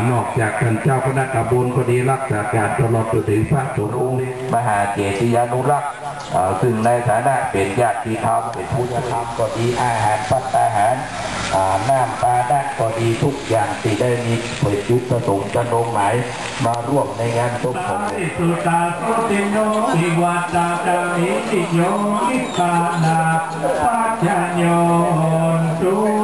านอกจากท่านเจ้าคณะกระบวนก็ดีรักษาการตลอดจนถึงพระสงฆ์องค์นี้มหาเจติยานุรักษ์ซึ่งในฐานะเป็นญาติธรรมเป็นผู้ธรรมก็ดีอาหารปัตตาหารน้ำปลาดักก็ดีทุกอย่างที่ได้มีเปิดยุทธประสงค์จะลงหมายมาร่วมในงานศพของสุตาสุติโนอิวัตตาจามิติโยนิปานาปัจจโยนตุ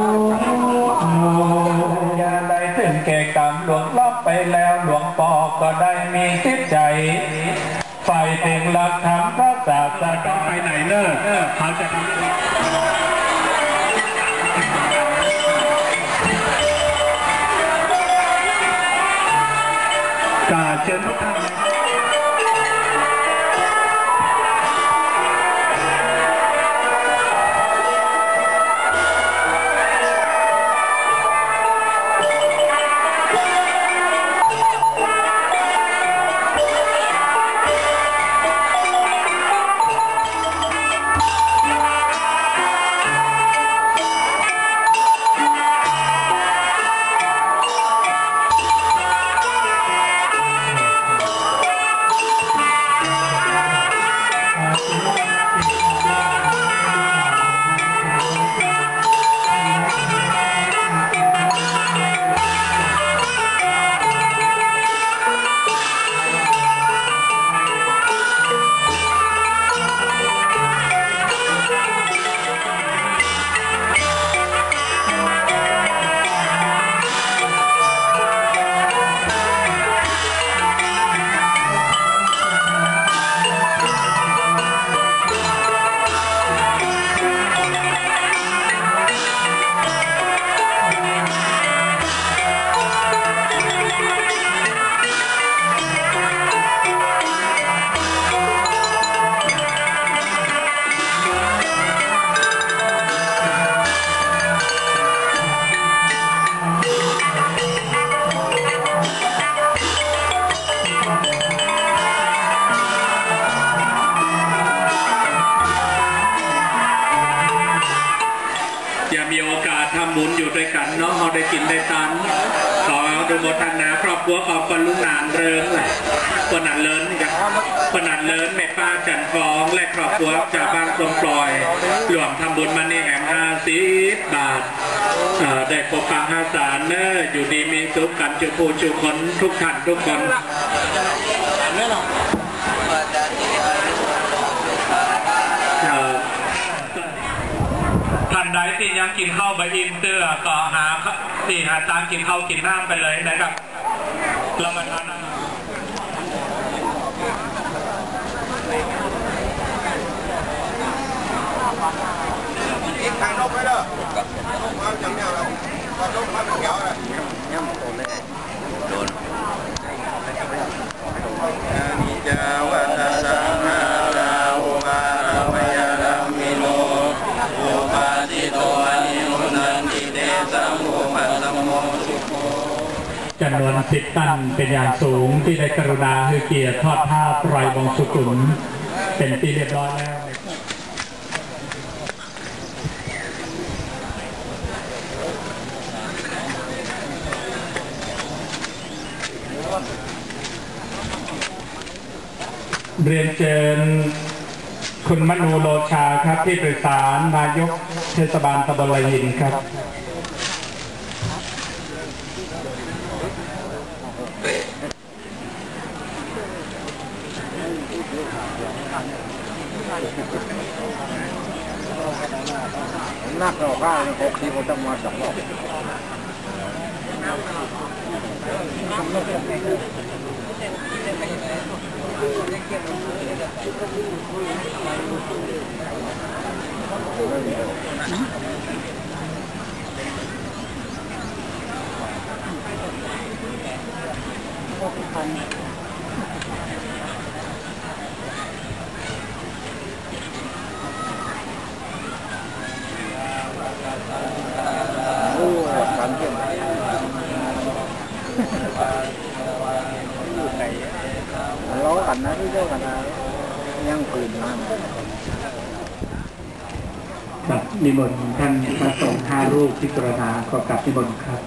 ไปแล้วหลวงปอก็ได้มีจิตใจไฟถึงหลักธรรมพระศาสนาไปไหนเนอะเขาจะทำกาบเชิญทุกท่าน นัดเลินนี่ครับปนัดเลินแม่ป้าจันฟอง และครอบครัวจากบางทรงปล่อยรวมทำบุญมานี่แห่งห้าสิบบาทได้พบปังหาสารเนออยู่ดีมีสุขกันจุผู้จุคนทุกท่านทุกคนท่านใดที่ยังกินข้าวใบอินเตื้อก็หาที่หาตามกินข้าวกินน้ำไปเลยนะครับเรามาทานอาหาร ทางนกไปเด้อมาจังเงี้ยเราทางนกมาเป็นเกี่ยวเลยย่ำโดนเลยโดนนิจาวัฏสังขาราอุปาทวยรัมมิโนอุปาติโตอนิมุนันติเตสัมมุปัสสมโมสุโข จำนวนสิบตันเป็นอย่างสูงที่ได้กรุณาให้เกียรติทอดผ้าไตรบองสุกุลเป็นที่เรียบร้อยแล้วเรียนเชิญคุณมนูโลชาครับที่ปรึกษานายกเทศบาลตำบลละยินครับ นักเราข้าวหกสิบผมต้องมาสองรอบโอ้ กันนะที่เจ้ากันนะยังปืนมาครับนิมนต์ท่านพระสงฆ์ห้ารูปพิจารณาขอกลับนิมนต์ครับ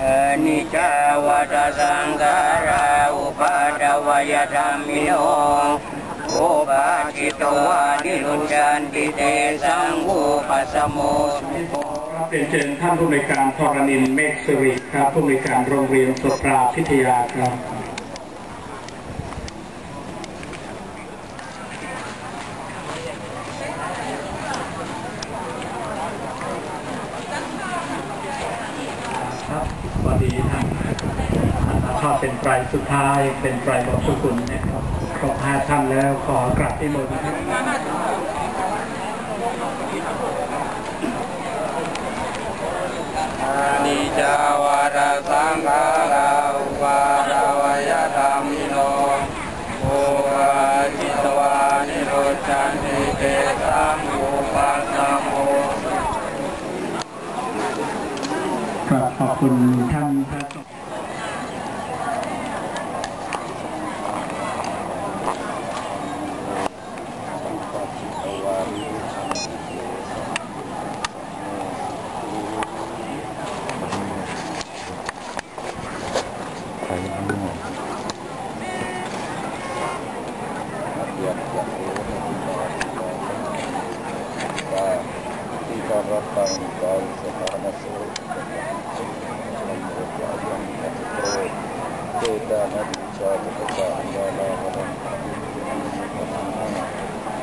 อนิจาวะตสังการาอุปาทวยธรรมิโนอุปาจิตวานิลุจันติเตสังอุปสมุสุโรียนเชิญท่านผู้ในการธรณินเมฆสิริครับผู้ในการโรงเรียนสุปราพิทยาครับ ครับสวัสดีท่านทอดเป็นไตรสุดท้ายเป็นไตรบอกสุกุลนะครับครบห้าท่านแล้วขอกราบที่มือครับ นิจาวาระสังขาราวาราวายธรรมิโนโอบาจิตวานิโรจันติเตสังอุปัสสโมครับขอบคุณท่าน ที่การรับฟังการสถานสุขเจตานาดิชาลุกตาญาณาวัน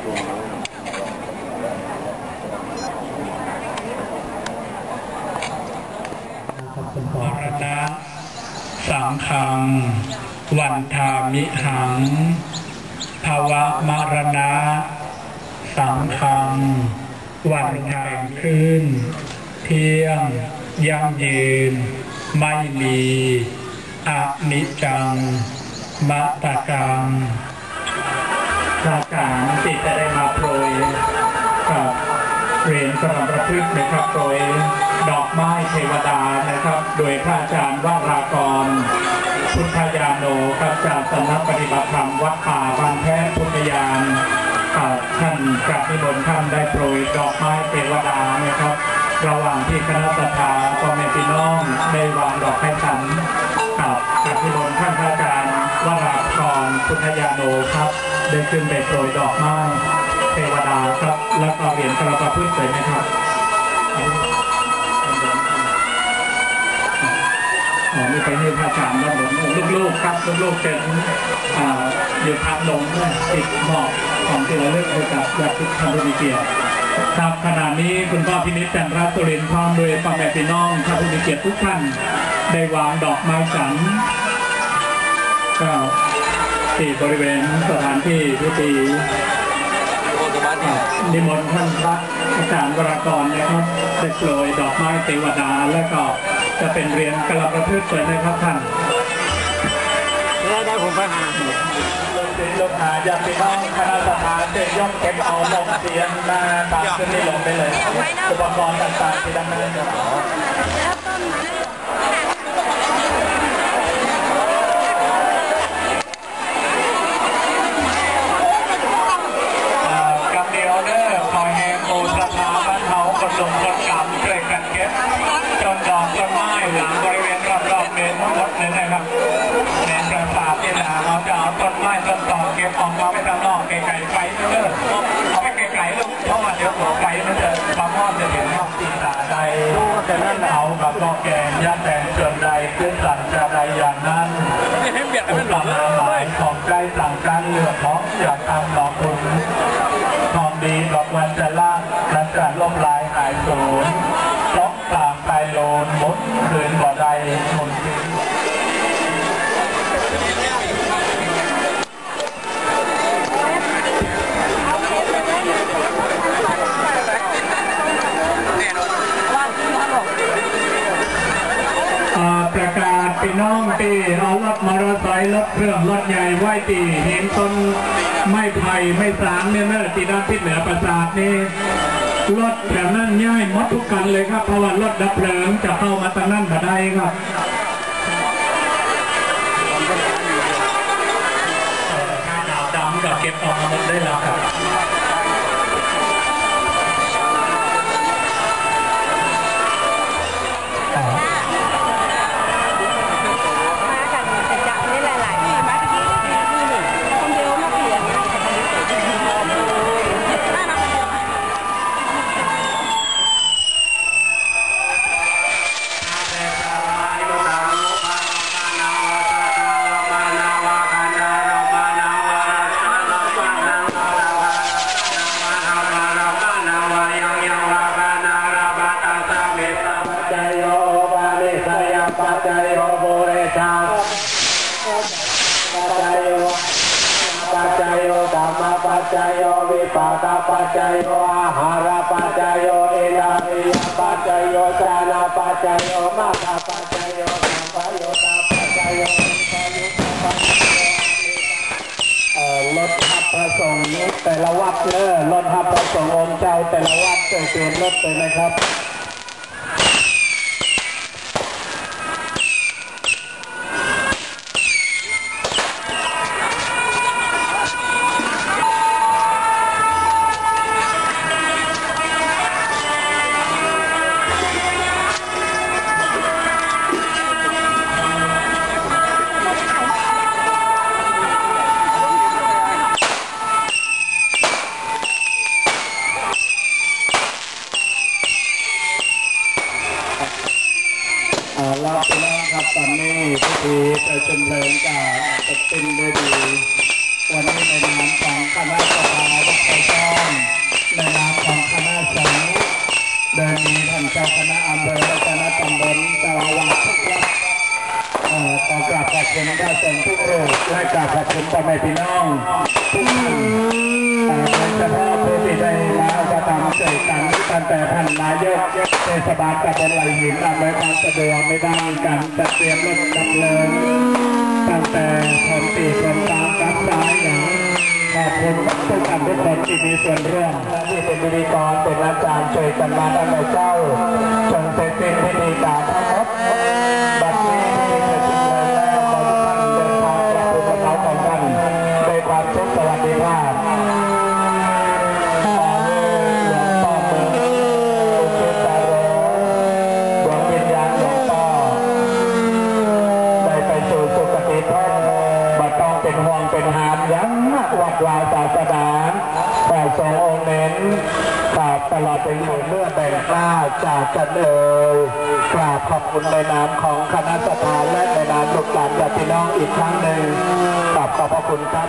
ตุงมรณะสังขัง วันทามิหังภาวะมรณะ สังขัง วันทางขึ้น เที่ยงยั่งยืน ไม่มีอนิจจังมัตตกังพระการที่จะได้มาโปรยกับเหรียญกระประพฤตินะครับโดยดอกไม้เทวดานะครับ โดยพระอาจารย์วรากรพุทธยาโนครับจากสำนักปฏิบัติธรรมวัดป่าบางแพทพุทธยาน ท่านกราบนิมนต์ท่านได้โปรยดอกไม้เทวดานะครับ ระหว่างที่คณะสัตยาพ่อแม่พี่น้องได้วางดอกไม้ฉันกับกราบนิมนต์ท่านพระอาจารย์วรากรพุทธยาโนครับ ได้ขึ้นไปโปรยดอกไม้เทวดาครับ แล้วก็เหรียญกระประพฤติเลยนะครับ นี่ไปนี่พระอาจารย์ด้านบนลูกๆครับลูกๆเป็นอ่าอยู่ทางลงเนี่ยติดหมอกของที่ระลึกให้กับญาติธรรมวิเกียรติครับขณะนี้คุณพ่อพินิจจันรัตตุลินพร้อมโดยพ่อแม่พี่น้องท่านผู้มีเกียรติทุกท่านได้วางดอกไม้จันทร์ก็ที่บริเวณสถานที่พิธีนิมนต์ท่านพระอาจารย์วรากรนะครับได้โปรยดอกไม้เทวดาแล้วก็ จะเป็นเรียนกระประพฤติเลยนะครับท่านได้ได้ผมไปหาลงถึงลงหาญาติพี่น้องคณะสถานเด็กย่อมเก็บเอาลงเสียงมาตามขึ้นนี่ลงไปเลย อุปกรณ์ต่างๆที่ดำเนินการ ตาใดแต่นั่นเอากับกอแกงยัดแต่งเชิญใดขึ้นสั่งจะใดอย่างนั้นอุปมาหมายของใจสั่งการเลือกของอยากทำ ร์ไซค์รถเครื่องรถใหญ่ไหวตีเห็นต้นไม้ไผ่ไม่สางเนี่ยเนอตีด้านทิศเหนือปราสาทนี่รถแถวนั้นย่ายมดทุกกันเลยครับเพราะว่ารถดับเพลิงจะเข้ามาทางนั้นก็ได้ครับเออถ้าดาวดำก็เก็บออกมาหมดได้แล้วครับ จจโยอาหารปัจจโยเอนาริยปัจจโยจานาปัจจโยมาตาปัจจโยสัมปโยตาปัจจโยปายุตปัจจโยเอ่อรถทับประสงค์แต่ละวัดเนอะรถทับประสงค์องค์เจ้าแต่ละวัดเปลี่ยนรถเลยนะครับ ท่านเจ้าคณะอำเภอและคณะตำบลเจ้าอาวาสทุกวัดเอ่อขอกราบขอบคุณพระสงทุกรูปและกราบขอบคุณพ่อแม่พี่น้องทุกท่านเอ่อโดยเฉพาะผู้ที่ได้มาประทำเกิดกันตั้งแต่ท่านนายกเทศบาลตำบลไหลหินอำนวยความสะดวกในด้การจัดเตรียมรถดับเพลิงตั้งแต่คนตีคนตามกับสายอย่าง ขอบคุณทุกท่านทุกคนที่มีส่วนร่วมที่เป็นพิธีกรเป็นอาจารย์ช่วยกันมาตั้งแต่เจ้า จนเสร็จสิ้นพิธีการทั้งหมดบัดนี้พิธีเสร็จสิ้นแล้วขอทุกท่านเดินทางกลับภูมิลำเนาของท่านด้วยความสุขสวัสดีภาพ กราบตลอดไปอยู่เมื่อแบ่งกล้าจากกันเอ่ยกราบขอบคุณในนามของคณะสภาและในนามลูกหลานญาติพี่น้องอีกครั้งหนึ่งกราบขอบพระคุณครับ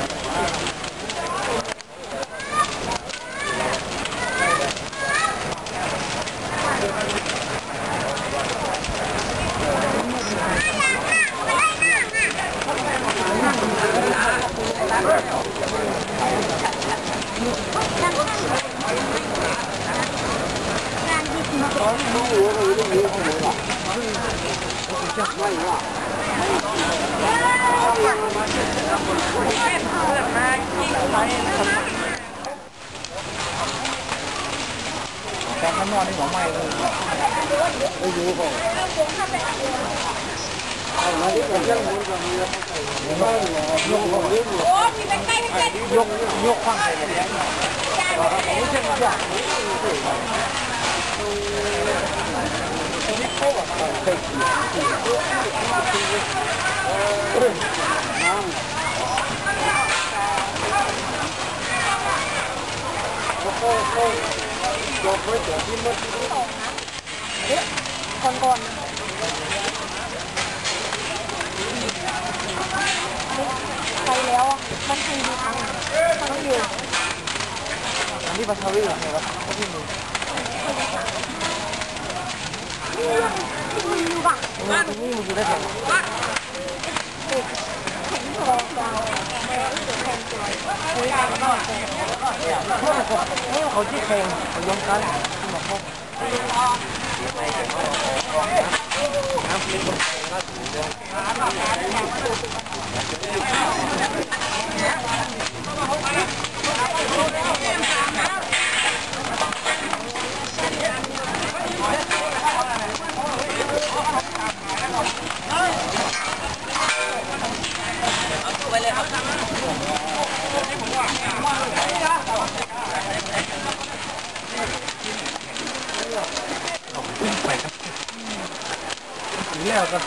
คนก่อนไปแล้ ตัวอะมันคืดีครั้งต้งอยู่อันนี้ปลาทาวิเหรอไงวะที่มืออยู่บ้างตรงนี้มึงอยู่ได้แถวแข็งคอดาวแข็งตัวคุยกันหน่อยนี่ เขาที่แข่งเขายอมกันที่มาพบแล้วก็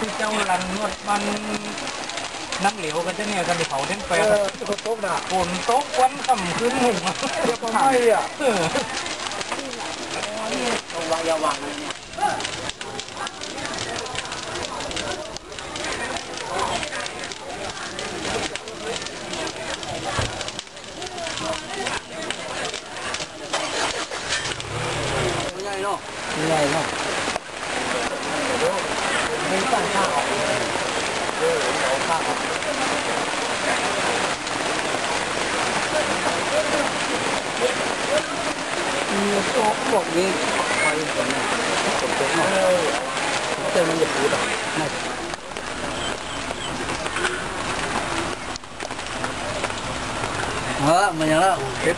ที่เจ้าลันนวดมันน้ำเหลวกันจะเนี่ยกันไปเผาเท่นไปเออคนโต๊ะหนักฝนตกวันค่ำคืนหนึ่งเดี๋ยวก็ไม่อะเออระวังอย่าวังใหญ่เนาะยังไงเนาะไม่ตั้งข้าวเออเอาข้าวมีโต๊ะบอกนี้ไปก่อนนะผมเจ๊งหน่อยเจอมันจะพูดอะไม่เออมันยังแล้วเพช